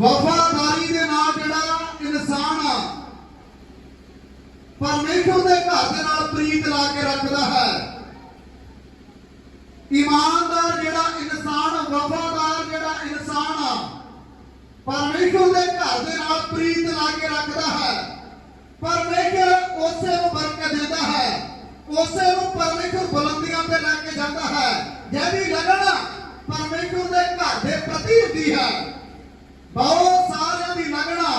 ਵਫਾਦਾਰੀ ਦੇ ਨਾਲ ਜਿਹੜਾ ਇਨਸਾਨ ਆ ਪਰਮੇਸ਼ਰ ਦੇ ਘਰ ਦੇ ਨਾਲ ਪ੍ਰੀਤ ਲਾ ਕੇ ਰੱਖਦਾ ਹੈ। ਇਮਾਨਦਾਰ ਜਿਹੜਾ ਇਨਸਾਨ, ਵਫਾਦਾਰ ਜਿਹੜਾ ਇਨਸਾਨ ਆ ਪਰਮੇਸ਼ਰ ਦੇ ਘਰ ਦੇ ਨਾਲ ਪ੍ਰੀਤ ਲਾ ਕੇ ਰੱਖਦਾ ਹੈ। ਪਰਮੇਸ਼ਰ ਉਸੇ ਨੂੰ ਬਰਕਤ ਦਿੰਦਾ ਹੈ, ਉਸੇ ਨੂੰ ਪਰਮੇਸ਼ਰ ਬੁਲੰਦੀਆਂ ਤੇ ਲੈ ਕੇ ਜਾਂਦਾ ਹੈ। ਜੇ ਵੀ ਲਗਣਾ ਪਰਮੇਸ਼ਰ ਦੇ ਘਰ ਦੇ ਪ੍ਰਤੀ ਹੁੰਦੀ ਹੈ। ਬਹੁਤ ਸਾਰਿਆਂ ਦੀ ਲਗਣਾ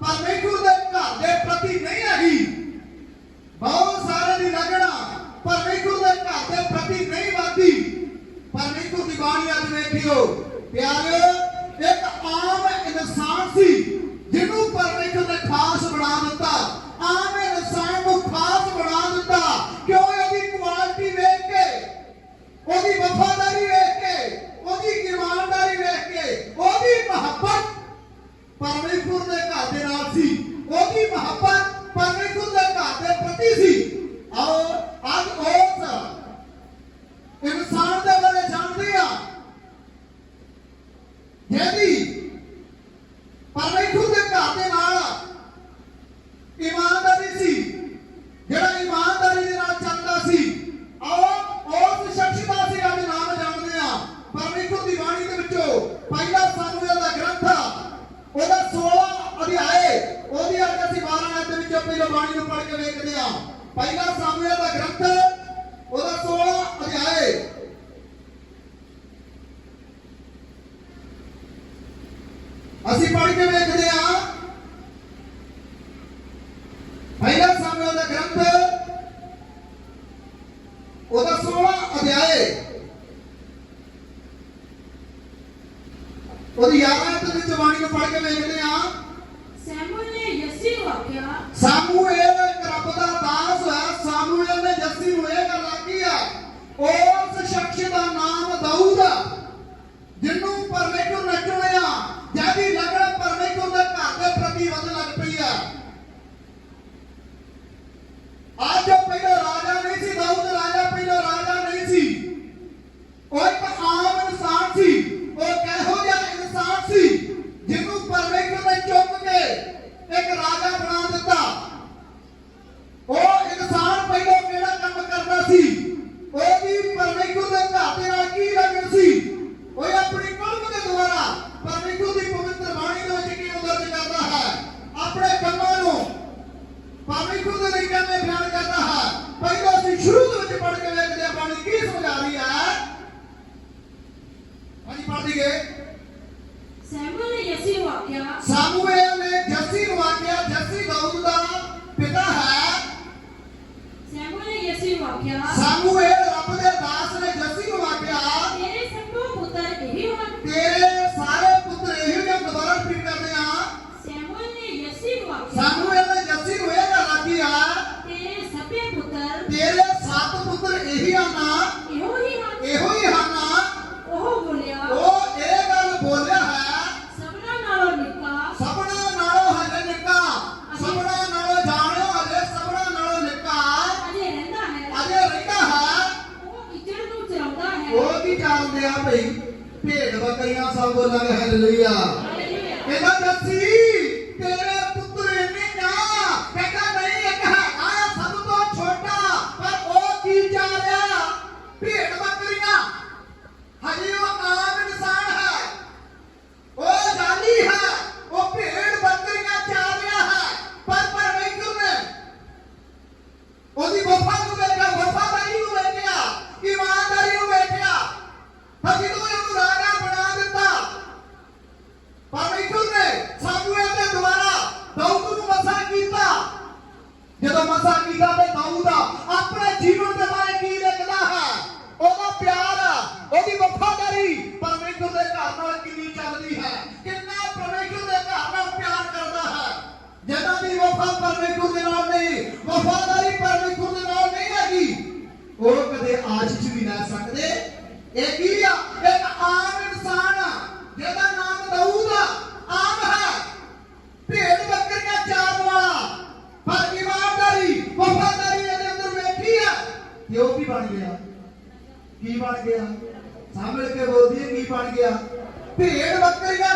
ਪਰਮੇਸ਼ਰ ਦੇ ਘਰ ਦੇ ਪ੍ਰਤੀ ਨਹੀਂ ਹੈਗੀ। ਬਹੁਤ ਸਾਰਿਆਂ ਦੀ ਲਗਣਾ ਪਰਮੇਸ਼ਰ ਦੇ ਘਰ ਦੇ ਪ੍ਰਤੀ ਨਹੀਂ ਵਾਦੀ ਪਰਮੇਸ਼ਰ ਦੀ ਬਾਣੀ ਅੱਜ ਵੇਖਿਓ ਪਿਆਰਿਓ ਇੱਕ ਆਮ ਇਨਸਾਨ ਸੀ, ਜਿਹਨੂੰ ਪਰਮੇਸ਼ਰ ਨੇ ਖਾਸ ਬਣਾ ਦਿੱਤਾ। ਆਮ ਘਰ ਦੇ ਨਾਲ ਸੀ। ਉਹਦੀ ਮੁਹੱਬਤ ਪਰਮੇਸ਼ਰ ਦੇ ਘਰ ਦੇ ਪ੍ਰਤੀ ਸੀ। ਬਾਣੀ ਨੂੰ ਪੜ੍ਹ ਕੇ ਵੇਖਦੇ ਆ ਪਹਿਲਾ ਸਾਹਮਣੇ ਦਾ ਗ੍ਰੰਥ, ਉਹਦਾ 16 ਅਧਿਆਏ। ਅਸੀਂ ਪੜ੍ਹ ਕੇ ਵੇਖਦੇ ਆ ਬਣ ਗਿਆ। ਫਿਰ ਭੇਡ ਬੱਕਰੀਆਂ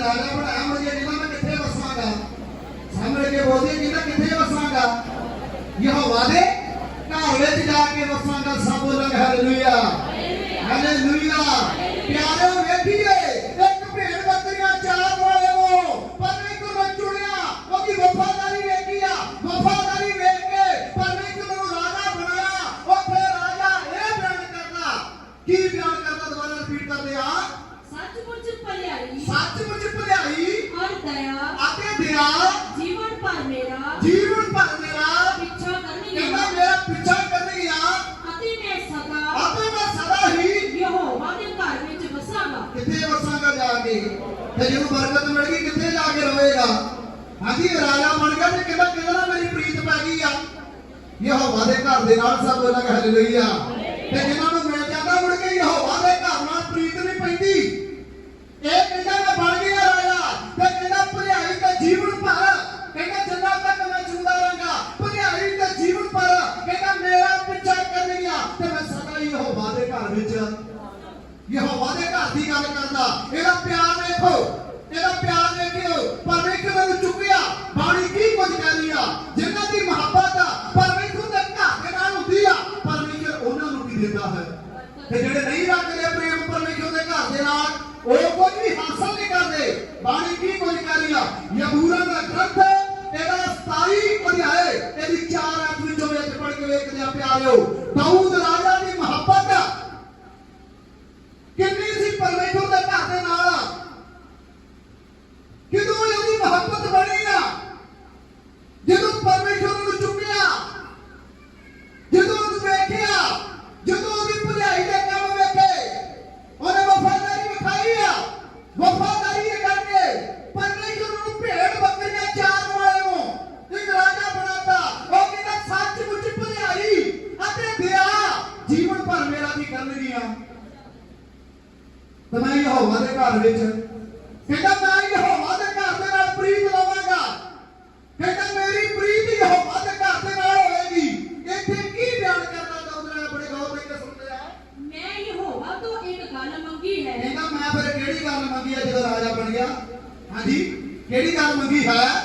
ਕਿੱਥੇ ਵਸਾਂਗਾ ਜਿਹਨੇ ਰਾਜਾ ਬਣਾਇਆ ਮੁੜ ਕੇ ਕਹਿੰਦਾ ਮੈਂ ਕਿੱਥੇ ਵਸਾਂਗਾ ਸਾਹਮਣੇ ਕੇ ਬੋਲਦੇ ਕਹਿੰਦਾ ਕਿੱਥੇ ਵਸਾਂਗਾ ਯਹੋਵਾ ਦੇ ਘਰ ਵਿੱਚ ਜਾ ਕੇ ਵਸਾਂਗਾ ਸਭ ਬੋਲਾਂਗੇ ਹਾਂਜੀ, ਰਾਜਾ ਬਣ ਗਿਆ ਤੇ ਕਹਿੰਦਾ ਕਹਿੰਦਾ ਨਾ ਮੇਰੀ ਪ੍ਰੀਤ ਪੈ ਗਈ ਆ। ਯਹੋਵਾ ਦੇ ਘਰ ਦੇ ਨਾਲ ਸਭ ਲੋਕ ਹਾਲੇਲੂਇਆ ਤੇ ਜਿਨ੍ਹਾਂ ਨੂੰ ਮਿਲ ਜਾਂਦਾ ਮੁੜ ਕੇ ਯਹੋਵਾ ਦੇ ਘਰ ਨਾਲ ਪ੍ਰੀਤ ਨਹੀਂ ਪੈਂਦੀ। ਇਹ ਕਹਿੰਦਾ ਮੈਂ ਬਣ ਗਿਆ ਰਾਜਾ। ਤੇ ਕਹਿੰਦਾ ਭਲਾਈ ਤੇ ਜੀਵਨ ਭਰ। ਕਹਿੰਦਾ ਜਿੰਨਾ ਤੱਕ ਮੈਂ ਜਿਉਂਦਾ ਰਹਾਂਗਾ ਭਲਾਈ ਤੇ ਜੀਵਨ ਭਰ। ਕਹਿੰਦਾ ਮੇਰਾ ਪਿੱਛਾ ਕਰਨਗੀਆਂ ਤੇ ਮੈਂ ਸਦਾ ਹੀ ਯਹੋਵਾ ਦੇ ਘਰ ਵਿੱਚ, ਯਹੋਵਾ ਦੇ ਘਰ ਦੀ ਗੱਲ ਕਰਦਾ। ਇਹਦਾ ਪਿਆਰ ਦੇਖੋ ਉਹਨਾਂ ਹੈ ਤੇ ਜਿਹੜੇ ਨਹੀਂ ਰੱਖਦੇ ਪ੍ਰੇਮ ਪਰਮੇਸ਼ਰ ਦੇ ਘਰ ਦੇ ਨਾਲ, ਉਹ ਕੁਝ ਵੀ ਹਾਸਲ ਨਹੀਂ ਕਰਦੇ। ਬਾਣੀ ਕੀ ਕੁਝ ਕਰੀ ਆ? ਯਬੂਰਾ ਦਾ ਗ੍ਰੰਥ, ਇਹਦਾ 27 ਅਧਿਆਏ, ਇਹਦੀ 4 ਅੱਠ ਵਿੱਚੋਂ ਵਿੱਚ ਪੜ ਕੇ ਵੇਖਦੇ ਆ, ਪਿਆਰਿਓ ਦਾਊਦ ਰਾਜਾ ਦੀ ਮੁਹੱਬਤ ਕਿੰਨੀ ਸੀ ਪਰਮੇਸ਼ਰ ਦੇ ਘਰ ਦੇ ਨਾਲ ਕਿਦੋਂ ਉਹਦੀ ਮੁਹੱਬਤ ਬਣੀ ਆ ਜਦੋਂ ਪਰਮੇਸ਼ਰ ਨੂੰ ਚੁੱਕਿਆ ਜਦੋਂ ਉਹਨੂੰ ਵੇਖਿਆ ਜਦੋਂ ਉਹਦੀ ਭਲਾਈ ਦੇ ਕੰਮ ਵੇਖੇ ਉਹਨੇ ਵਫਾਦਾਰੀ ਵਿਖਾਈ ਆ ਵਫਾਦਾਰੀ ਇਹ ਕਰਕੇ ਪਰਮੇਸ਼ਰ ਨੂੰ ਭੇਡ ਬੱਕਰੀਆਂ ਚਾਰ ਵਾਲੇ ਨੂੰ ਇੱਕ ਰਾਜਾ ਬਣਾਤਾ ਉਹ ਕਹਿੰਦਾ ਸੱਚਮੁੱਚ ਭਲਾਈ ਅਤੇ ਦਇਆ ਜੀਵਨ ਭਰ ਮੇਰਾ ਵੀ ਕਰਨਗੀਆਂ ਤੇ ਮੈਂ ਯਹੋਵਾ ਦੇ ਘਰ ਵਿੱਚ। ਕਹਿੰਦਾ ਮੈਂ ਯਹੋਵਾ ਦੇ ਘਰ ਦੇ ਨਾਲ ਪ੍ਰੀਤ ਲਵਾਂਗਾ। ਕਹਿੰਦਾ ਮੇਰੀ ਪ੍ਰੀਤ ਯਹੋਵਾ ਦੇ ਘਰ ਦੇ ਨਾਲ ਹੋਏਗੀ। ਇੱਥੇ ਕੀ ਬਿਆਨ ਕਰਦਾ ਦਾਊਦ ਨੇ ਬੜੇ ਗੌਰ ਨਾਲ ਤੇ ਆ ਮੈਂ ਯਹੋਵਾ ਤੋਂ ਇੱਕ ਗੱਲ ਮੰਗੀ ਹੈ। ਕਹਿੰਦਾ ਮੈਂ ਫਿਰ ਕਿਹੜੀ ਗੱਲ ਮੰਗੀ ਆ ਜਦੋਂ ਰਾਜਾ ਬਣ ਗਿਆ? ਹਾਂਜੀ ਕਿਹੜੀ ਗੱਲ ਮੰਗੀ ਹੈ?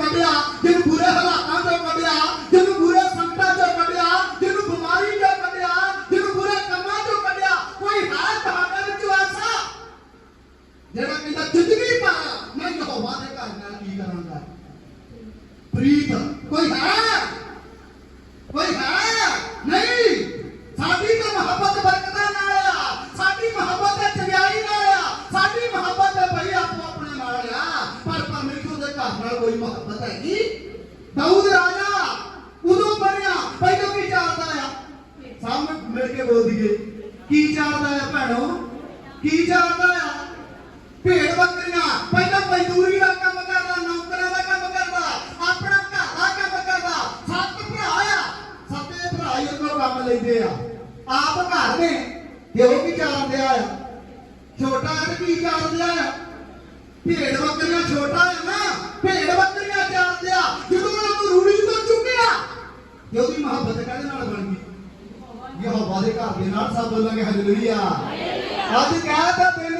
పండుగ ਕੰਮ ਲੈਂਦੇ ਆ। ਆਪ ਘਰ ਨੇ ਤੇ ਉਹ ਕੀ ਚਾਲਦੇ ਆ। ਛੋਟਾ ਤੇ ਕੀ ਚਾਲਦੇ ਆ? ਭੇਡ ਬੱਕਰੀਆਂ ਛੋਟਾ ਹੈ ਨਾ, ਭੇਡ ਬੱਕਰੀਆਂ ਚਾਲਦੇ ਆ ਜਦੋਂ ਉਹਨੂੰ ਰੂੜੀ ਤੋਂ ਚੁੱਕਿਆ, ਤੇ ਉਹਦੀ ਮੁਹੱਬਤ ਕਾਹਦੇ ਨਾਲ ਬਣ ਗਈ? ਯਹੋਵਾ ਦੇ ਘਰ ਦੇ ਨਾਲ ਸਭ ਬੋਲਾਂਗੇ, ਹਾਲੇਲੂਇਆ। ਅੱਜ ਕਹਿ ਤਾਂ ਦਿੰਦੇ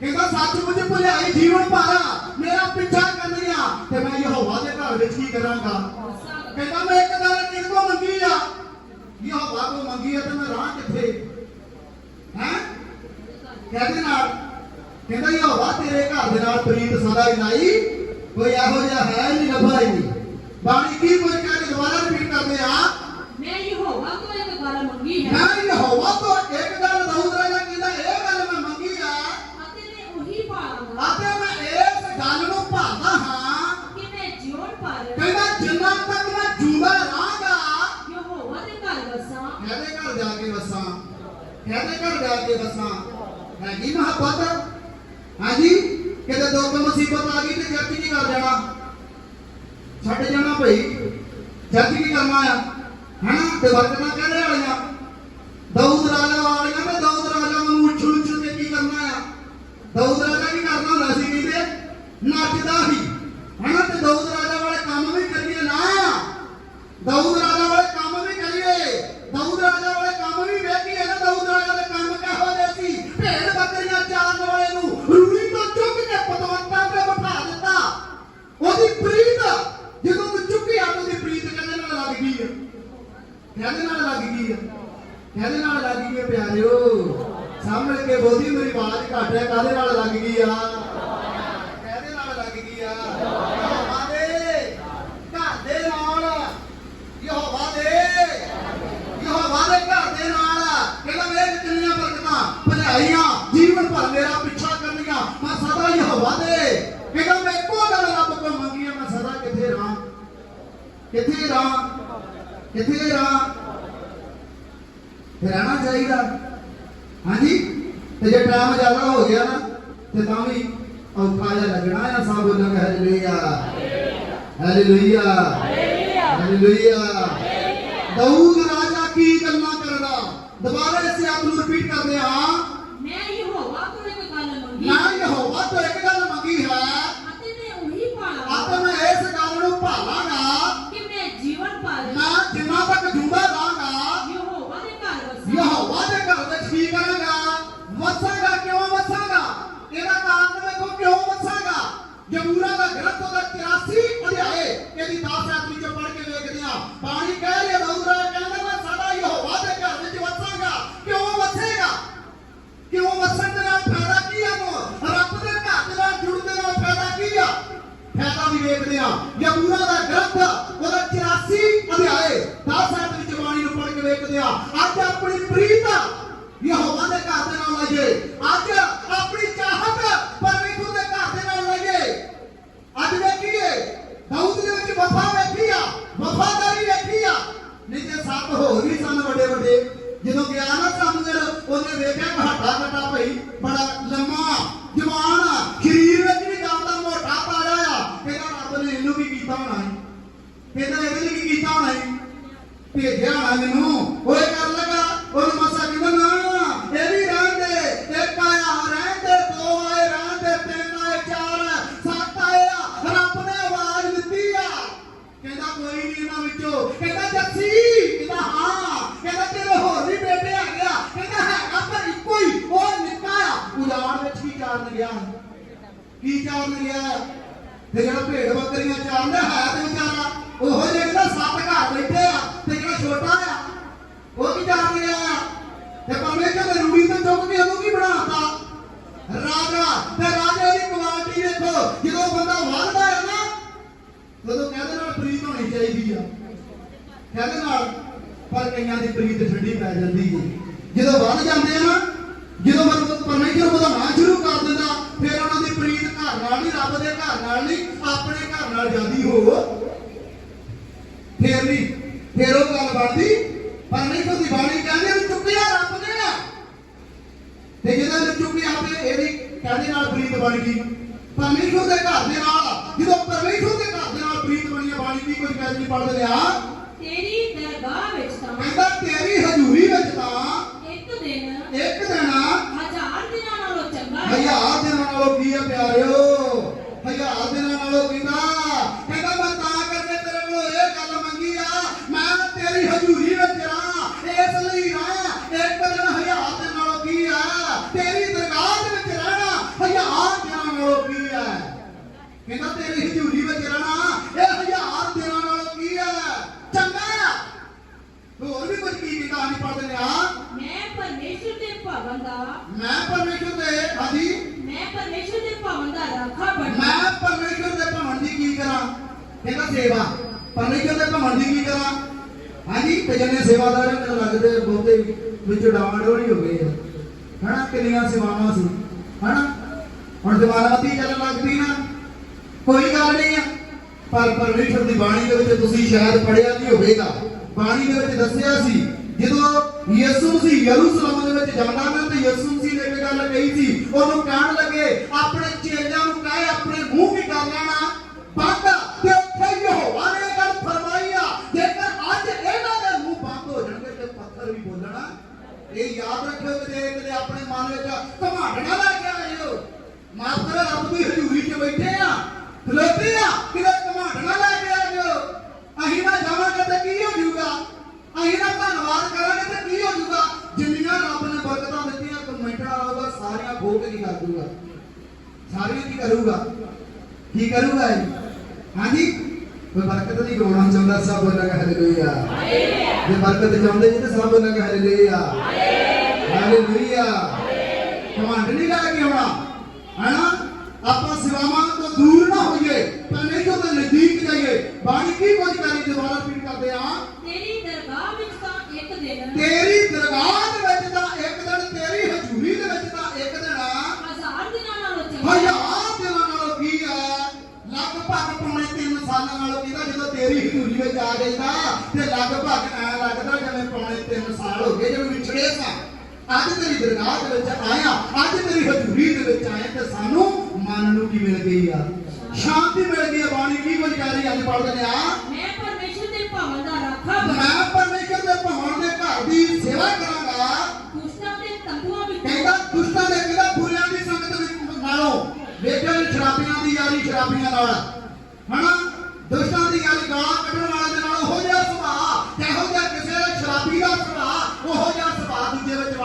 ਕਹਿੰਦਾ ਸੱਚਮੁੱਚ ਭੁਲਾਈ ਜੀਵਨ ਭਾਰਾ ਮੇਰਾ ਪਿੱਛਾ ਕਰਨੀਆਂ ਤੇ ਮੈਂ ਯਹੋਵਾ ਦੇ ਘਰ ਵਿੱਚ ਕੀ ਕਰਾਂਗਾ? ਕਹਿੰਦਾ ਮੈਂ ਇੱਕ ਗੱਲ ਕਿਹਨੂੰ ਮੰਗੀ ਆ। ਯਹੋਵਾ ਕੋ ਮੰਗੀ ਆ ਤੇ ਮੈਂ ਰਾਹ ਕਿੱਥੇ? ਹੈ? ਕਹਿੰਦੇ ਨਾਲ ਕਹਿੰਦਾ ਯਹੋਵਾ ਤੇਰੇ ਘਰ ਦੇ ਨਾਲ ਪ੍ਰੀਤ ਸਦਾ ਹੀ ਲਾਈ ਕੋਈ ਇਹੋ ਜਿਹਾ ਹੈ ਨਹੀਂ ਨਹੀਂ। ਬਾਣੀ ਕੀ ਕੁਝ ਕਹਿ ਕੇ ਦੁਬਾਰਾ ਰਿਪੀਟ ਕਰਦੇ ਆ? ਮੈਂ ਯਹੋਵਾ ਤੋਂ ਇੱਕ ਗੱਲ ਮੰਗੀ ਹੈ। ਮੈਂ ਯਹੋਵਾ ਕਹਦੇ ਘਰ ਜਾ ਕੇ ਵਸਾਂ ਹੈਗੀ ਮੁਹੱਬਤ ਹਾਂਜੀ ਕਿਤੇ ਦੁੱਖ ਮੁਸੀਬਤ ਆ ਗਈ ਤੇ ਜੱਜ ਕੀ ਕਰ ਜਾਣਾ ਛੱਡ ਜਾਣਾ ਭਈ ਜੱਜ ਕੀ ਕਰਨਾ ਆ ਹਨਾ ਤੇ ਵਰਤਣਾ ਕਹਿੰਦੇ ਵਾਲੀਆਂ ਦਊਦ ਰਾਜਾ ਵਾਲੀਆਂ ਤੇ ਦਊਦ ਰਾਜਾ ਨੂੰ ਉੱਛਲ ਉੱਛਲ ਕੇ ਕੀ ਕਰਨਾ ਆ ਦਊਦ ਰਾਜਾ ਕੀ ਕਰਨਾ ਹੁੰਦਾ ਸੀ ਕਹਿੰਦੇ ਨੱਚਦਾ ਹੀ ਹਨਾ ਤੇ ਦਊਦ ਰਾਜਾ ਵਾਲੇ ਕੰਮ ਵੀ ਕਰੀਏ ਨਾ ਦਊਦ ਰਾਜਾ ਵਾਲੇ ਕੰਮ ਵੀ ਕਰੀਏ ਦਊਦ ਰਾਜਾ ਵਾਲੇ ਕੰਮ ਵੀ ਵੇਖੀਏ ਨਾ ਦਊਦ ਰਾਜਾ ਦੇ ਕੰਮ ਕਿਹੋ ਜਿਹੇ ਸੀ ਭੇਡ ਬੱਕਰੀਆਂ ਚਾਰਨ ਵਾਲੇ ਨੂੰ ਰੂੜੀ ਤੋਂ ਚੁੱਕ ਕੇ ਪਤਵੰਤਾਂ ਤੇ ਬਿਠਾ ਦਿੱਤਾ ਉਹਦੀ ਪ੍ਰੀਤ ਜਦੋਂ ਉਹ ਚੁੱਕੀ ਆ ਉਹਦੀ ਪ੍ਰੀਤ ਕਹਿੰਦੇ ਨਾਲ ਲੱਗ ਗਈ ਹੈ ਕਹਿੰਦੇ ਨਾਲ ਲੱਗ ਗਈ ਹੈ ਕਹਿੰਦੇ ਨਾਲ ਲੱਗ ਗਈ ਹੈ ਪਿਆਰਿਓ ਸਾਹਮਣੇ ਕੇ ਬੋਦੀ ਮੇਰੀ ਆਵਾਜ਼ ਘੱਟ ਹੈ ਕਾਹਦੇ ਨਾਲ ਲੱਗ ਗਈ ਆ ਕਹਿੰਦੇ ਨਾਲ ਲੱਗ ਗਈ ਆ ਯਹੋਵਾ ਦੇ ਘਰ ਦੇ ਨਾਲ ਯਹੋਵਾ ਦੇ ਯਹੋਵਾ ਦੇ ਘਰ ਦੇ ਨਾਲ ਕਹਿੰਦਾ ਮੇਰੇ ਕਿੰਨੀਆਂ ਬਰਕਤਾਂ ਭਲਾਈਆਂ ਜੀਵਨ ਭਰ ਮੇਰਾ ਪਿੱਛਾ ਕਰਨੀਆਂ ਮੈਂ ਸਦਾ ਯਹੋਵਾ ਦੇ ਕਹਿੰਦਾ ਮੈਂ ਇੱਕੋ ਗੱਲ ਰੱਬ ਕੋਲ ਮੰਗੀ ਆ ਮੈਂ ਸਦਾ ਕਿੱਥੇ ਰਹਾਂ ਕਿੱਥੇ ਰਹਾਂ ਕਿੱਥੇ ਰਹਾਂ ਰਹਿਣਾ ਚਾਹੀਦਾ। ਹਾਂਜੀ? ਤੇ ਜੇ ਟਾਈਮ ਜ਼ਿਆਦਾ ਹੋ ਗਿਆ ਨਾ, ਤੇ ਤਾਂ ਵੀ ਔਖਾ ਜਿਹਾ ਲੱਗਣਾ ਆ ਸਭ ਬੋਲਣ ਹਾਲੇਲੂਇਆ ਹਾਲੇਲੂਇਆ ਹਾਲੇਲੂਇਆ ਦਾਊਦ ਰਾਜਾ ਕੀ ਗੱਲਾਂ ਕਰਦਾ? ਦੁਬਾਰਾ ਇਸੇ ਆਪ ਨੂੰ ਰਿਪੀਟ ਕਰਦੇ ਹਾਂ। ਭੇਜਿਆ ਹੋਣਾ ਮੈਨੂੰ। ਓਏ ਕਰ ਲਗਾ, ਉਹਨੂੰ ਮਸਾ ਕਹਿੰਦਾ ਨਾ ਇਹ ਵੀ ਰਹਿਣ ਦੇ। ਇੱਕ ਆਇਆ, ਰਹਿਣ ਦੇ, ਦੋ ਆਏ, ਰਹਿਣ ਦੇ, ਤਿੰਨ ਆਏ, ਚਾਰ ਸੱਤ ਆਏ ਰੱਬ ਨੇ ਆਵਾਜ਼ ਦਿੱਤੀ ਆ। ਕਹਿੰਦਾ ਕੋਈ ਨਹੀਂ ਇਹਨਾਂ ਵਿੱਚੋਂ। ਕਹਿੰਦਾ ਜੱਸੀ, ਕਹਿੰਦਾ ਹਾਂ। ਕਹਿੰਦਾ ਤੇਰੇ ਹੋਰ ਵੀ ਬੇਟੇ ਆ। ਗਿਆ ਕਹਿੰਦਾ ਹੈਗਾ ਪਰ ਇੱਕੋ ਹੀ, ਉਹ ਨਿੱਕਾ ਆ। ਉਜਾੜ ਵਿੱਚ ਕੀ ਚਾਰਨ ਗਿਆ? ਕੀ ਚਾਰਨ ਗਿਆ? ਤੇ ਜਿਹੜਾ ਭੇਡ ਬੱਕਰੀਆਂ ਚਾਰਦਾ ਹੈ ਤੇ ਵਿਚਾਰਾ ਕਈਆਂ ਦੀ ਪ੍ਰੀਤ ਠੰਡੀ ਪੈ ਜਾਂਦੀ ਹੈ। ਜਦੋਂ ਵੱਧ ਜਾਂਦੇ ਆ ਨਾ, ਜਦੋਂ ਪਰਮੇਸ਼ਰ ਵਧਾਉਣਾ ਸ਼ੁਰੂ ਕਰ ਦਿੰਦਾ, ਫਿਰ ਉਹਨਾਂ ਦੀ ਪ੍ਰੀਤ ਘਰ ਨਾਲ ਨਹੀਂ, ਰੱਬ ਦੇ ਘਰ ਨਾਲ ਨਹੀਂ, ਆਪਣੇ ਘਰ ਨਾਲ ਜਾਂਦੀ ਹੋ। ਫੇਰ ਨਹੀਂ ਫੇਰ ਉਹ ਗੱਲ ਬਣਦੀ ਪਰਮੇਸ਼ਰ ਦੀ ਬਾਣੀ ਕਹਿੰਦੇ ਵੀ ਚੁੱਕਿਆ ਰੱਬ ਨੇ। ਤੇ ਜਿਹਨਾਂ ਨੇ ਚੁੱਕਿਆ ਤੇ ਇਹ ਵੀ ਕਹਿੰਦੇ ਨਾਲ ਪ੍ਰੀਤ ਬਣ ਗਈ। ਪਰਮੇਸ਼ਰ ਦੇ ਘਰ ਦੇ ਨਾਲ, ਜਦੋਂ ਪਰਮੇਸ਼ਰ ਦੇ ਘਰ ਦੇ ਨਾਲ ਪ੍ਰੀਤ ਬਣੀ ਬਾਣੀ ਦੀ ਕੋਈ ਗੱਲ ਪੜ੍ਹ ਲਿਆ ਤੇਰੀ ਦਰਗਾਹ ਵਿੱਚ ਕਹਿੰਦਾ ਤੇਰੀ ਹਜ਼ੂਰੀ ਵਿੱਚ ਤਾਂ ਇੱਕ ਦਿਨ ਇੱਕ ਦਿਨ ਹਜ਼ਾਰ ਦਿਨਾਂ ਨਾਲੋਂ ਚੰਗਾ ਹਜ਼ਾਰ ਦਿਨਾਂ ਨਾਲੋਂ ਕੀ ਹੈ ਪਿਆਰਿਓ? ਹਜ਼ਾਰ ਦਿਨਾਂ ਨਾਲੋਂ ਕਿੰਨਾ? ਕਹਿੰਦਾ ਮੈਂ ਤਾਂ ਕਰਕੇ ਤੇਰੇ ਕੋਲੋਂ ਇਹ ਗੱਲ ਮੰਗੀ ਆ। ਮੈਂ ਤੇਰੀ ਹਜ਼ੂਰੀ ਵਿੱਚ ਰਹਾਂ ਇਸ ਲਈ ਰਹਾਂ ਇੱਕ ਦਿਨ ਹਜ਼ਾਰ ਦਿਨ ਨਾਲੋਂ ਕੀ ਆ? ਤੇਰੀ ਦਰਗਾਹ ਦੇ ਵਿੱਚ ਰਹਿਣਾ ਹਜ਼ਾਰ ਦਿਨਾਂ ਨਾਲੋਂ ਕੀ ਆ? ਕਹਿੰਦਾ ਤੇਰੀ ਹਜ਼ੂਰੀ ਵਿੱਚ ਰਹਿਣਾ। ਇਹ ਹਜ਼ਾਰ ਦਿਨਾਂ ਨਾਲੋਂ ਕੀ ਆ ਚੰਗਾ ਆ ਹੋਰ ਵੀ ਕੁਝ ਕੀ ਕਿਤਾ ਨਹੀਂ ਪੜਦੇ ਆ ਮੈਂ ਪਰਮੇਸ਼ਰ ਦੇ ਭਵਨ ਦਾ ਮੈਂ ਪਰਮੇਸ਼ਰ ਦੇ ਹਾਂਜੀ? ਮੈਂ ਪਰਮੇਸ਼ਰ ਦੇ ਭਵਨ ਦਾ ਰਾਖਾ ਬਣਨਾ ਮੈਂ ਪਰਮੇਸ਼ਰ ਦੇ ਭਵਨ ਦੀ ਕੀ ਕਰਾਂ? ਕਹਿੰਦਾ ਸੇਵਾ। ਪਰਮੇਸ਼ਰ ਦੇ ਭਵਨ ਦੀ ਕੀ ਕਰਾਂ? ਹਾਂਜੀ ਤੇ ਜਨੇ ਸੇਵਾਦਾਰ ਮੈਨੂੰ ਲੱਗਦੇ ਬਹੁਤੇ ਵਿੱਚ ਡਾਵਾਡੋਲ ਹੋ ਗਏ ਆ। ਹਨਾ ਕਿੰਨੀਆਂ ਸੇਵਾਵਾਂ ਸੀ। ਹਨਾ? ਹੁਣ ਜਮਾਨਾਤੀ ਚੱਲਣ ਲੱਗਦੀ ਨਾ। ਕੋਈ ਗੱਲ ਨਹੀਂ ਆ। ਪਰ ਪਰਮੇਸ਼ਰ ਦੀ ਬਾਣੀ ਦੇ ਵਿੱਚ ਤੁਸੀਂ ਸ਼ਾਇਦ ਪੜਿਆ ਨਹੀਂ ਹੋਵੇਗਾ। ਬਾਣੀ ਦੇ ਵਿੱਚ ਦੱਸਿਆ ਸੀ ਜਦੋਂ ਯਿਸੂ ਮਸੀਹ ਯਰੂਸ਼ਲਮ ਦੇ ਵਿੱਚ ਜਾਂਦਾ ਨਾ ਤੇ ਯਿਸੂ ਮਸੀਹ ਨੇ ਇੱਕ ਗੱਲ ਕਹੀ ਸੀ, ਉਹਨੂੰ ਕਹਿਣ ਲੱਗੇ, ਆਪਣੇ ਚੇਲਿਆਂ ਨੂੰ ਕਹੇ ਆਪਣੇ ਮੂੰਹ ਕੀ ਕਰ ਲੈਣਾ ਬੰਦ ਤੇ ਉੱਥੇ ਯਹੋਵਾ ਨੇ ਇਹ ਗੱਲ ਫਰਮਾਈ ਆ ਜੇਕਰ ਅੱਜ ਇਹਨਾਂ ਦੇ ਮੂੰਹ ਬੰਦ ਹੋ ਜਾਣਗੇ ਤੇ ਪੱਥਰ ਵੀ ਬੋਲਣਾ ਇਹ ਯਾਦ ਰੱਖਿਓ ਕਿ ਕਿਤੇ ਆਪਣੇ ਮਨ ਵਿੱਚ ਘਮਾੜਣਾ ਲੱਗ ਗਿਆ ਇਹੋ ਮਾਫ ਕਰੋ ਰੱਬ ਦੀ ਹਜ਼ੂਰੀ 'ਚ ਬੈਠੇ ਆ ਖਲੋਤੇ ਆ ਕਿਤੇ ਘਮਾੜਣਾ ਲੱਗ ਗਿਆ ਜੋ ਅਸੀਂ ਨਾ ਜਾਵਾਂਗੇ ਤੇ ਕੀ ਹੋ ਜਾਊਗਾ ਅਸੀਂ ਨਾ ਧੰਨਵਾਦ ਕਰਾਂਗੇ ਤੇ ਕੀ ਹੋ ਜਾਊਗਾ ਜਿੰਨੀਆਂ ਰੱਬ ਨੇ ਬਰਕਤਾਂ ਦਿੱਤੀਆਂ ਕਮੈਂਟਾਂ ਆਊਗਾ ਸਾਰੀਆਂ ਖੋਹ ਕੇ ਕੀ ਕਰ ਦੂਗਾ ਸਾਰੀਆਂ ਕੀ ਕਰੂਗਾ ਕੀ ਕਰੂਗਾ ਇਹ ਹਾਂਜੀ ਕੋਈ ਬਰਕਤ ਨਹੀਂ ਕਰਾਉਣਾ ਚਾਹੁੰਦਾ ਸਭ ਬੋਲਾਂਗਾ ਹਾਲੇਲੂਇਆ ਜੇ ਬਰਕਤ ਚਾਹੁੰਦੇ ਜੀ ਤਾਂ ਸਭ ਬੋਲਾਂਗਾ ਹਾਲੇਲੂਇਆ ਹਾਲੇਲੂਇਆ ਕਮਾਂਡ ਨਹੀਂ ਲੈ ਕੇ ਆਉਣਾ ਹੈਨਾ ਆਪਾਂ ਸੇਵਾਵਾਂ ਤੋਂ ਦੂਰ ਨਾ ਹੋਈਏ ਪਰਮੇਸ਼ਰ ਦੇ ਨਜ਼ਦੀਕ ਜਾਈਏ ਬਾਣੀ ਕੀ ਕੁਝ ਕਰੀ ਦੁਬਾਰਾ ਰਿਪੀਟ ਕਰਦੇ ਆ।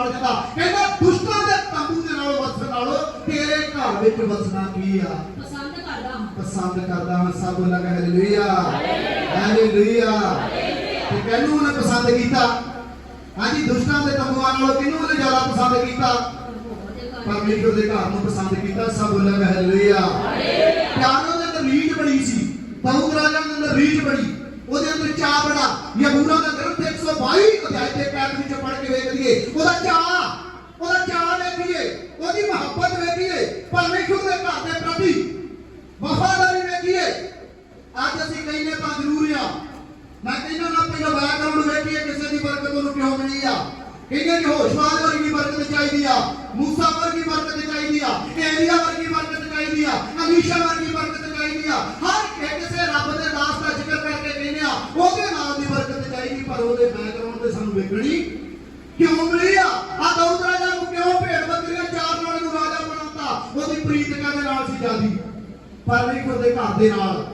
ਵੜ ਜਾਂਦਾ ਕਹਿੰਦਾ ਦੁਸ਼ਟਾਂ ਦੇ ਤੰਬੂ ਦੇ ਨਾਲ ਵਸਣ ਨਾਲੋਂ ਤੇਰੇ ਘਰ ਵਿੱਚ ਵਸਣਾ ਕੀ ਆ? ਪਸੰਦ ਕਰਦਾ ਹਾਂ। ਪਸੰਦ ਕਰਦਾ ਹਾਂ ਸਭ ਲਗਾ ਹਾਲੇਲੂਇਆ ਹਾਲੇਲੂਇਆ ਤੇ ਕਿਹਨੂੰ ਉਹਨੇ ਪਸੰਦ ਕੀਤਾ? ਹਾਂਜੀ ਦੁਸ਼ਟਾਂ ਦੇ ਤੰਬੂਆਂ ਨਾਲੋਂ ਕਿਹਨੂੰ ਉਹਨੇ ਜ਼ਿਆਦਾ ਪਸੰਦ ਕੀਤਾ? ਦੇ ਪਰਮੇਸ਼ਰ ਦੇ ਘਰ ਨੂੰ ਪਸੰਦ ਕੀਤਾ ਸਭ ਲਗਾ ਹਾਲੇਲੂਇਆ ਪਿਆਰੋ ਦੇ ਅੰਦਰ ਰੀਝ ਬੜੀ ਸੀ ਦਾਊਦ ਰਾਜਾ ਦੇ ਅੰਦਰ ਰੀਝ ਬੜੀ। ਉਹਦੇ ਅੰਦਰ ਚਾਹ ਬੜਾ ਯਬੂਰਾ ਦਾ ਗ੍ਰੰਥ 122 ਅਧਿਆਇ ਦੇ ਪੈਰ ਵਿੱਚ ਪੜ੍ਹ ਕੇ ਵੇਖ ਲਈਏ ਉਹਦਾ ਚਾਹ ਉਹਦਾ ਚਾਹ ਵੇਖੀਏ। ਉਹਦੀ ਮੁਹੱਬਤ ਵੇਖੀਏ। ਪਰਮੇਸ਼ਰ ਦੇ ਘਰ ਦੇ ਪ੍ਰਤੀ ਵਫਾਦਾਰੀ ਵੇਖੀਏ। ਅੱਜ ਅਸੀਂ ਕਹਿੰਦੇ ਤਾਂ ਜ਼ਰੂਰ ਆ। ਮੈਂ ਕਹਿੰਦਾ ਨਾ ਪਹਿਲਾਂ ਬੈਕਗ੍ਰਾਉਂਡ ਵੇਖੀਏ, ਕਿਸੇ ਦੀ ਬਰਕਤ ਉਹਨੂੰ ਕਿਉਂ ਮਿਲੀ ਆ। ਕਹਿੰਦੇ ਕਿ ਹੋਸ਼ਵਾਦ ਵਰਗੀ ਬਰਕਤ ਚਾਹੀਦੀ ਆ। ਮੂਸਾ ਵਰਗੀ ਬਰਕਤ ਚਾਹੀਦੀ ਆ। ਏਲੀਆ ਵਰਗੀ ਬਰਕਤ ਚਾਹੀਦੀ ਆ। ਅਲੀਸ਼ਾ ਵਰਗੀ ਬਰਕਤ ਚਾਹੀਦੀ ਆ। ਹਰ ਇੱਕ ਕਿਸੇ ਰੱਬ ਦੇ ਦਾਸ ਦਾ ਜ਼ਿਕਰ ਕਰਕੇ ਆ। ਉਹਦੇ ਨਾਲ ਦੀ ਬਰਕਤ ਚਾਹੀਦੀ ਪਰ ਉਹਦੇ ਬੈਕਗ੍ਰਾਉਂਡ ਤੇ ਸਾਨੂੰ ਵੇਖਣੀ ਕਿਉਂ ਮਿਲੀ ਆ? ਆ ਦਾਊਦ ਰਾਜਾ ਨੂੰ ਕਿਉਂ ਭੇਡ ਬੱਕਰੀਆਂ ਚਾਰ ਨਾਲ ਨੂੰ ਰਾਜਾ ਬਣਾਤਾ? ਉਹਦੀ ਪ੍ਰੀਤ ਦੇ ਨਾਲ ਸੀ ਜਿਆਦੀ ਪਰਮੇਸ਼ਰ ਦੇ ਘਰ ਦੇ ਨਾਲ।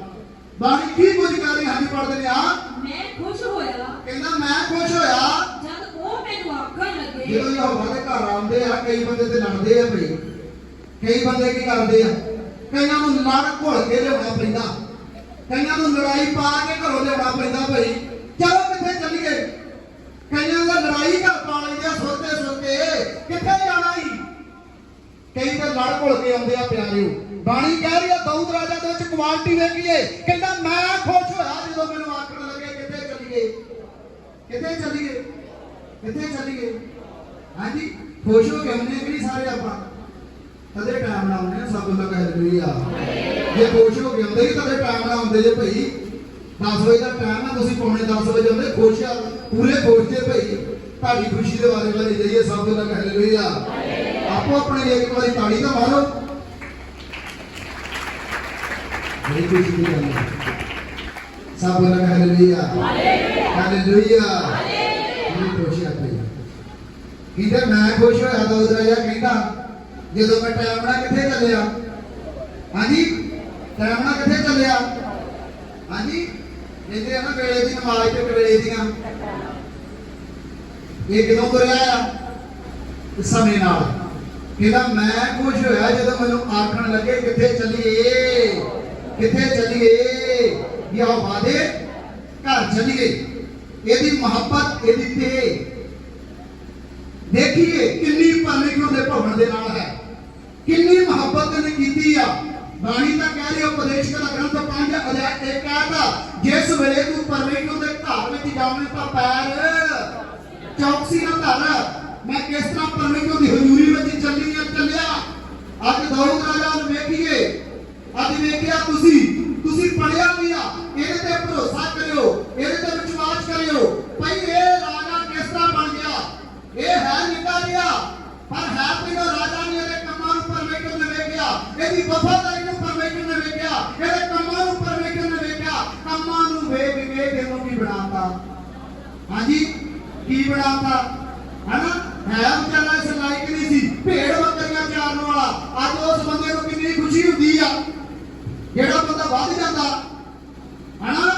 ਬਾਣੀ ਕੀ ਕੁਝ ਕਰ ਰਹੀ ਹਾਂਜੀ ਪੜਦੇ ਨੇ ਆ। ਮੈਂ ਖੁਸ਼ ਹੋਇਆ। ਕਹਿੰਦਾ ਮੈਂ ਖੁਸ਼ ਹੋਇਆ। ਜਦ ਉਹ ਮੈਨੂੰ ਆਖਣ ਲੱਗੇ ਜਦੋਂ ਯਹੋਵਾ ਦੇ ਘਰ ਆਉਂਦੇ ਆ ਕਈ ਬੰਦੇ ਤੇ ਲੜਦੇ ਆ ਭਈ। ਕਈ ਬੰਦੇ ਕੀ ਕਰਦੇ ਆ? ਕਈਆਂ ਨੂੰ ਲੜ ਘੁਲ ਕੇ ਲਿਆਉਣਾ ਪੈਂਦਾ। ਕਈਆਂ ਨੂੰ ਲੜਾਈ ਪਾ ਕੇ ਘਰੋਂ ਲਿਆਉਣਾ ਪੈਂਦਾ ਭਾਈ ਚਲੋ ਕਿੱਥੇ ਚੱਲੀਏ? ਕਈਆਂ ਦਾ ਲੜਾਈ ਘਰ ਪਾ ਲੈਂਦੇ ਆ ਸੋਤੇ ਸੁਣਦੇ ਕਿੱਥੇ ਜਾਣਾ ਈ? ਕਈ ਤਾਂ ਲੜ ਘੁਲ ਕੇ ਆਉਂਦੇ ਆ ਪਿਆਰਿਓ। ਬਾਣੀ ਕਹਿ ਰਹੀ ਆ, ਦਾਊਦ ਰਾਜਾ ਦੇ ਵਿੱਚ ਕੁਆਲਿਟੀ ਵੇਖੀਏ, ਕਹਿੰਦਾ ਮੈਂ ਖੁਸ਼ ਹੋਇਆ ਜਦੋਂ ਮੈਨੂੰ ਆਖਣ ਲੱਗੇ, ਕਿੱਥੇ ਚੱਲੀਏ? ਕਿੱਥੇ ਚੱਲੀਏ? ਕਿੱਥੇ ਚੱਲੀਏ? ਹਾਂਜੀ, ਖੁਸ਼ ਹੋ ਕੇ ਆਉਂਦੇ ਕਿ ਨਹੀਂ ਸਾਰੇ ਆਪਾਂ? ਕਦੇ ਟਾਈਮ ਨਾਲ ਆਉਂਦੇ ਆ ਸਭ ਲੋਕ ਹਾਲੇਲੂਇਆ ਜੇ ਖੁਸ਼ ਹੋ ਕੇ ਆਉਂਦੇ ਕਦੇ ਟਾਈਮ ਨਾਲ ਆਉਂਦੇ ਜੇ ਭਈ। 10 ਵਜੇ ਦਾ ਟਾਈਮ ਆ, ਤੁਸੀਂ ਪੌਣੇ 10 ਵਜੇ ਆਉਂਦੇ, ਖੁਸ਼ ਆ, ਪੂਰੇ ਖੁਸ਼ ਜੇ ਭਈ। ਤੁਹਾਡੀ ਖੁਸ਼ੀ ਦੇ ਬਾਰੇ ਬਾਰੇ ਜਾਈਏ, ਸਭ ਲੋਕ ਹਾਲੇਲੂਇਆ ਆਪੋ ਆਪਣੇ ਇੱਕ ਵਾਰੀ ਤਾੜੀ ਤਾਂ ਮਾਰੋ। ਬੜੀ ਖੁਸ਼ੀ ਦੀ ਗੱਲ ਹੈ ਸਭ ਲੋਕ ਹਾਲੇਲੂਇਆ ਹਾਲੇਲੂਇਆ ਬੜੀ ਖੁਸ਼ੀ ਆ ਭਈ। ਕਹਿੰਦਾ ਮੈਂ ਖੁਸ਼ ਹੋਇਆ ਦਾਊਦ ਰਾਜਾ ਕਹਿੰਦਾ ਜਦੋਂ ਮੈਂ ਟਾਈਮ ਨਾਲ ਕਿੱਥੇ ਚੱਲਿਆ? ਹਾਂਜੀ? ਟਾਈਮ ਨਾਲ ਕਿੱਥੇ ਚੱਲਿਆ? ਹਾਂਜੀ? ਕਹਿੰਦੇ ਆ ਨਾ ਵੇਲੇ ਦੀ ਨਮਾਜ਼ ਤੇ ਵੇਲੇ ਦੀਆਂ। ਇਹ ਕਿਦੋਂ ਤੁਰਿਆ ਆ? ਸਮੇਂ ਨਾਲ। ਕਹਿੰਦਾ, ਮੈਂ ਖੁਸ਼ ਹੋਇਆ ਜਦੋਂ ਮੈਨੂੰ ਆਖਣ ਲੱਗੇ, ਕਿੱਥੇ ਚੱਲੀਏ? ਕਿੱਥੇ ਚੱਲੀਏ? ਯਹੋਵਾ ਦੇ ਘਰ ਚੱਲੀਏ। ਇਹਦੀ ਮੁਹੱਬਤ, ਇਹਦੀ ਤੇ ਦੇਖੀਏ ਕਿੰਨੀ ਪਰਮੇਸ਼ਰ ਦੇ ਭਵਨ ਦੇ ਨਾਲ ਹੈ। ਕਿੰਨੀ ਮੁਹੱਬਤ ਨੇ ਕੀਤੀ ਆ? ਬਾਣੀ ਤਾਂ ਕਹਿ ਰਹੀ ਉਪਦੇਸ਼ ਦਾ ਗ੍ਰੰਥ 5 ਅਧਿਆਇ ਇੱਕ ਕਹਿੰਦਾ ਜਿਸ ਵੇਲੇ ਤੂੰ ਪਰਮੇਸ਼ਰ ਦੇ ਘਰ ਵਿੱਚ ਜਾਵੇਂ ਤਾਂ ਪੈਰ ਚੌਕਸੀ ਨਾਲ ਧਰ। ਮੈਂ ਕਿਸ ਤਰ੍ਹਾਂ ਪਰਮੇਸ਼ਰ ਦੀ ਹਜ਼ੂਰੀ ਵਿੱਚ ਚੱਲੀ ਆ ਚੱਲਿਆ? ਅੱਜ ਦਾਊਦ ਰਾਜਾ ਨੂੰ ਵੇਖੀਏ। ਅੱਜ ਵੇਖਿਆ ਤੁਸੀਂ ਤੁਸੀਂ ਪੜਿਆ ਵੀ ਆ। ਇਹਦੇ ਤੇ ਭਰੋਸਾ ਕਰਿਓ। ਇਹਦੇ ਤੇ ਵਿਸ਼ਵਾਸ ਕਰਿਓ ਭਈ ਇਹ ਰਾਜਾ ਕਿਸ ਤਰ੍ਹਾਂ ਬਣ ਗਿਆ ਇਹ ਹੈ ਨਿੱਕਾ ਜਿਹਾ ਪਰ ਹੈ ਪਹਿਲਾਂ ਰਾਜਾ ਨੇ ਇਹਦੇ ਕੰਮਾਂ ਨੂੰ ਪਰਮੇਸ਼ਰ ਨੇ ਵੇਖਿਆ ਵਫਾਦਾਰੀ ਨੂੰ ਪਰਮੇਸ਼ਰ ਨੇ ਵੇਖਿਆ, ਇਹਦੇ ਕੰਮਾਂ ਨੂੰ ਪਰਮੇਸ਼ਰ ਨੇ ਵੇਖਿਆ, ਕੰਮਾਂ ਨੂੰ ਵੇਖ ਕੇ ਇਹਨੂੰ ਕੀ ਬਣਾਤਾ। ਹਾਂਜੀ, ਕੀ ਬਣਾਤਾ? ਹਨਾ? ਹੈ ਵਿਚਾਰਾ ਇਸ ਲਾਇਕ ਨਹੀਂ ਸੀ, ਭੇਡ ਬੱਕਰੀਆਂ ਚਾਰਨ ਵਾਲਾ। ਅੱਜ ਉਸ ਬੰਦੇ ਨੂੰ ਕਿੰਨੀ ਖੁਸ਼ੀ ਹੁੰਦੀ ਆ। ਜਿਹੜਾ ਬੰਦਾ ਵੱਧ ਜਾਂਦਾ, ਹਨਾ?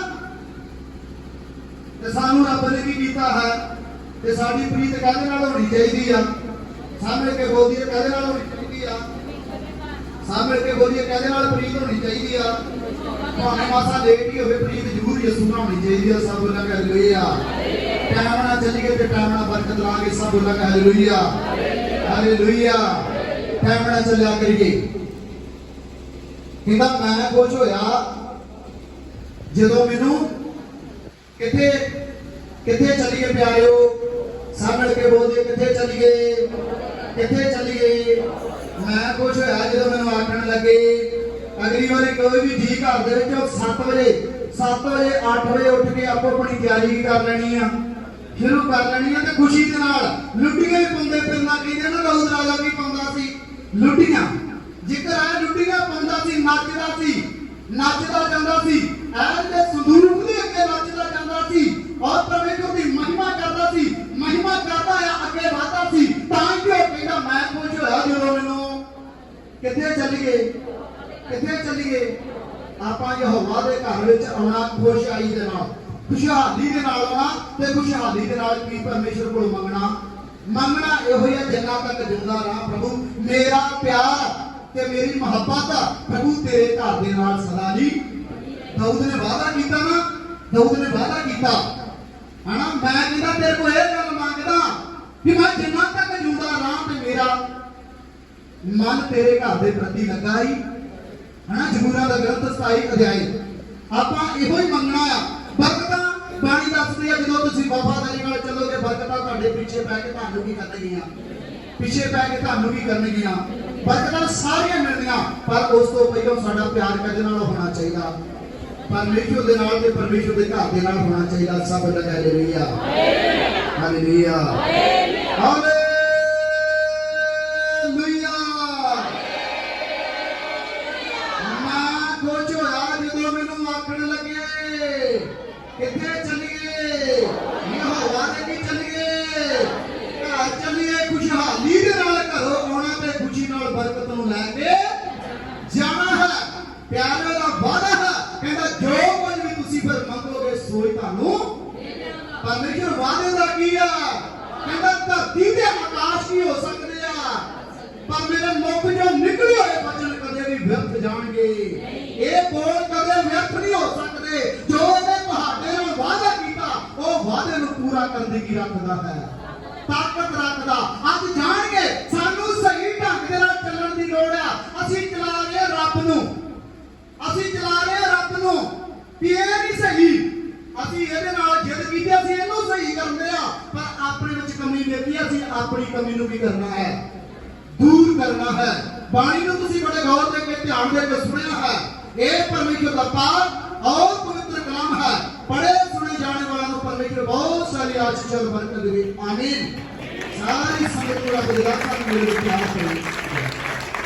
ਤੇ ਸਾਨੂੰ ਰੱਬ ਨੇ ਕੀ ਕੀਤਾ ਹੈ? ਤੇ ਸਾਡੀ ਪ੍ਰੀਤ ਕਾਹਦੇ ਨਾਲ ਹੋਣੀ ਚਾਹੀਦੀ ਆ? ਸਾਹਮਣੇ ਕੇ ਬੋਲੀਏ ਕਾਹਦੇ ਨਾਲ ਹੋਣੀ ਚਾਹੀਦੀ ਆ? ਸਾਹਮਣੇ ਕੇ ਬੋਲੀਏ ਕਾਹਦੇ ਨਾਲ ਪ੍ਰੀਤ ਹੋਣੀ ਚਾਹੀਦੀ ਆ। ਭਾਵੇਂ ਮਾਸਾ ਲੇਟ ਹੀ ਹੋਵੇ, ਪ੍ਰੀਤ ਜ਼ਰੂਰ ਯਿਸੂ ਹੋਣੀ ਚਾਹੀਦੀ ਆ, ਸਭ ਬੋਲਾਂ ਕਿ ਹਾਲੇਲੂਇਆ ਟਾਈਮ ਨਾਲ ਚੱਲੀਏ ਤੇ ਟਾਈਮ ਨਾਲ ਬਰਕਤ ਲਾਂਗੇ ਸਭ ਬੋਲਾਂ ਕਿ ਹਾਲੇਲੂਇਆ ਹਾਲੇਲੂਇਆ ਟਾਈਮ ਨਾਲ ਚੱਲਿਆ ਕਰੀਏ। ਕਹਿੰਦਾ, ਮੈਂ ਖੁਸ਼ ਹੋਇਆ, ਜਦੋਂ ਮੈਨੂੰ ਕਿੱਥੇ ਕਿੱਥੇ ਚੱਲੀਏ ਪਿਆਰਿਓ? ਸਾਹਮਣੇ ਕੇ ਬੋਲਦੇ, ਕਿੱਥੇ ਚਲੀ ਗਏ ਕਿੱਥੇ ਚਲੀ ਗਏ ਮੈਂ ਖੁਸ਼ ਹੋਇਆ ਜਦੋਂ ਮੈਨੂੰ ਆਖਣ ਲੱਗੇ, ਅਗਲੀ ਵਾਰੀ ਕੋਈ ਵੀ ਜੀ ਘਰ ਦੇ ਵਿੱਚ 7 ਵਜੇ 7 ਵਜੇ 8 ਵਜੇ ਉੱਠ ਕੇ ਆਪੋ ਆਪਣੀ ਤਿਆਰੀ ਕਰ ਲੈਣੀ ਆ। ਸ਼ੁਰੂ ਕਰ ਲੈਣੀ ਆ ਤੇ ਖੁਸ਼ੀ ਦੇ ਨਾਲ ਲੁੱਟੀਆਂ ਵੀ ਪਾਉਂਦੇ ਫਿਰਨਾ ਕਹਿੰਦੇ ਨਾ ਦਾਊਦ ਰਾਜਾ ਵੀ ਪਾਉਂਦਾ ਸੀ, ਲੁੱਟੀਆਂ। ਜੇਕਰ ਹੈ ਲੁੱਟੀਆਂ ਪਾਉਂਦਾ ਸੀ, ਨੱਚਦਾ ਸੀ, ਨੱਚਦਾ ਜਾਂਦਾ ਸੀ, ਐਨ ਦੇ ਸੰਦੂਕ ਦੇ ਅੱਗੇ ਨੱਚਦਾ ਜਾਂਦਾ ਸੀ ਚੱਲੀਏ? ਕਿੱਥੇ ਚੱਲੀਏ? ਆਪਾਂ ਯਹੋਵਾ ਦੇ ਘਰ ਵਿੱਚ ਆਉਣਾ, ਖੁਸ਼ਹਾਲੀ ਦੇ ਨਾਲ। ਖੁਸ਼ਹਾਲੀ ਦੇ ਨਾਲ ਆਉਣਾ ਤੇ ਖੁਸ਼ਹਾਲੀ ਦੇ ਨਾਲ ਕੀ ਪਰਮੇਸ਼ਰ ਕੋਲ ਮੰਗਣਾ? ਮੰਗਣਾ ਇਹੋ ਹੀ ਜਿੰਨਾ ਤੱਕ ਜਿੰਦਾ ਰਹਾ ਪ੍ਰਭੂ। ਮੇਰਾ ਪਿਆਰ ਤੇ ਮੇਰੀ ਮੁਹੱਬਤ ਪ੍ਰਭੂ ਤੇਰੇ ਘਰ ਦੇ ਨਾਲ ਸਦਾ ਜੀ। ਦਾਊਦ ਨੇ ਵਾਅਦਾ ਕੀਤਾ ਨਾ, ਦਾਊਦ ਨੇ ਵਾਅਦਾ ਕੀਤਾ। ਹਨਾ, ਮੈਂ ਕਹਿੰਦਾ ਤੇਰੇ ਕੋਲ ਇਹ ਗੱਲ ਮੰਗਦਾ ਕਿ ਮੈਂ ਜਿੰਨਾ ਤੱਕ ਜਿਉਂਦਾ ਰਹਾਂ ਤੇ ਮੇਰਾ ਮਨ ਤੇਰੇ ਘਰ ਦੇ ਪ੍ਰਤੀ ਲੱਗਾ ਹੀ ਹਨਾ? ਜ਼ਬੂਰਾਂ ਦਾ ਗ੍ਰੰਥ 27 ਅਧਿਆਇ। ਆਪਾਂ ਇਹੋ ਹੀ ਮੰਗਣਾ ਆ ਬਰਕਤਾਂ ਬਾਣੀ ਦੱਸਦੀ ਆ ਜਦੋਂ ਤੁਸੀਂ ਵਫਾਦਾਰੀ ਨਾਲ ਚੱਲੋਗੇ ਬਰਕਤਾਂ ਤੁਹਾਡੇ ਪਿੱਛੇ ਪੈ ਕੇ ਤੁਹਾਨੂੰ ਕੀ ਕਰਨਗੀਆਂ? ਪਿੱਛੇ ਪੈ ਕੇ ਤੁਹਾਨੂੰ ਕੀ ਕਰਨਗੀਆਂ? ਬਰਕਤਾਂ ਸਾਰੀਆਂ ਮਿਲਦੀਆਂ ਪਰ ਉਸ ਤੋਂ ਪਹਿਲਾਂ ਸਾਡਾ ਪਿਆਰ ਕਦੇ ਨਾਲ ਹੋਣਾ ਚਾਹੀਦਾ। ਪਰਮੇਸ਼ਰ ਦੇ ਨਾਲ ਤੇ ਪਰਮੇਸ਼ਰ ਦੇ ਘਰ ਦੇ ਨਾਲ ਹੋਣਾ ਚਾਹੀਦਾ ਸਭ ਦਾ ਹਾਲੇਲੂਇਆ ਹਾਲੇਲੂਇਆ ਹਾਲੇਲੂਇਆ ਚੱਲੀਏ ਦੇ ਨਾਲ ਘਰੋਂ ਆਉਣਾ ਤੇ ਖੁਸ਼ੀ ਨਾਲ ਬਰਕਤ ਨੂੰ ਲੈ ਕੇ ਜਾਣਾ ਹੈ। ਪਿਆਰੇ ਦਾ ਵਾਅਦਾ ਹੈ। ਕਹਿੰਦਾ, ਜੋ ਕੁਝ ਵੀ ਤੁਸੀਂ ਫਿਰ ਮੰਗੋਗੇ, ਸੋਈ ਤੁਹਾਨੂੰ ਪਰਮੇਸ਼ਰ ਵਾਅਦੇ ਦਾ ਕੀ ਆ? ਕਹਿੰਦਾ, ਧਰਤੀ ਤੇ ਆਕਾਸ਼ ਕੀ ਹੋ ਸਕਦੇ ਆ, ਪਰ ਮੇਰੇ ਮੁਖ ਜੋ ਨਿਕਲੇ ਹੋਏ ਵਚਨ ਕਦੇ ਵੀ ਵਿਅਰਥ ਜਾਣਗੇ। ਇਹ ਬੋਲ ਕਦੇ ਵਿਅਰਥ ਨਹੀਂ ਹੋ ਸਕਦੇ। ਜੋ ਇਹਨੇ ਤੁਹਾਡੇ ਨਾਲ ਵਾਅਦਾ ਕੀਤਾ, ਉਹ ਵਾਅਦੇ ਨੂੰ ਪੂਰਾ ਕਰਨ ਦੀ ਰੱਖਦਾ ਹੈ? ਤਾਕਤ ਰੱਖਦਾ। ਅੱਜ ਜਾਣਗੇ, ਸਾਨੂੰ ਸਹੀ ਢੰਗ ਦੇ ਨਾਲ ਚੱਲਣ ਦੀ ਲੋੜ ਆ। ਅਸੀਂ ਚਲਾ ਰਹੇ ਰੱਬ ਨੂੰ। ਅਸੀਂ ਚਲਾ ਰਹੇ ਰੱਬ ਨੂੰ ਵੀ ਇਹ ਨਹੀਂ ਸਹੀ। ਅਸੀਂ ਇਹਦੇ ਨਾਲ ਜਿੱਦ ਕੀਤੀ, ਅਸੀਂ ਇਹਨੂੰ ਸਹੀ ਕਰਦੇ ਆ ਪਰ ਆਪਣੇ ਵਿੱਚ ਕਮੀ ਵੇਖੀ ਅਸੀਂ ਆਪਣੀ ਕਮੀ ਨੂੰ ਵੀ ਕਰਨਾ ਹੈ? ਦੂਰ ਕਰਨਾ ਹੈ। ਬਾਣੀ ਨੂੰ ਤੁਸੀਂ ਬੜੇ ਗੌਰ ਦੇ ਕੇ ਧਿਆਨ ਦੇ ਕੇ ਸੁਣਿਆ ਹੈ। ਇਹ ਪਰਮੇਸ਼ਰ ਦਾ ਪਾਕ ਔਰ ਪਵਿੱਤਰ ਕਲਾਮ ਹੈ। ਬੜੇ ਸੁਣੇ, ਜਾਣੇ ਵਾਲਿਆਂ ਨੂੰ ਪਰਮੇਸ਼ਰ ਬਹੁਤ ਸਾਰੀ ਆਸ਼ੀਸ਼ ਔਰ ਬਰਕਤ ਦੇਵੇ ਆਮੀਨ। ਸਾਰੀ ਸੰਗਤ ਨੂੰ ਰੱਬ ਦੇ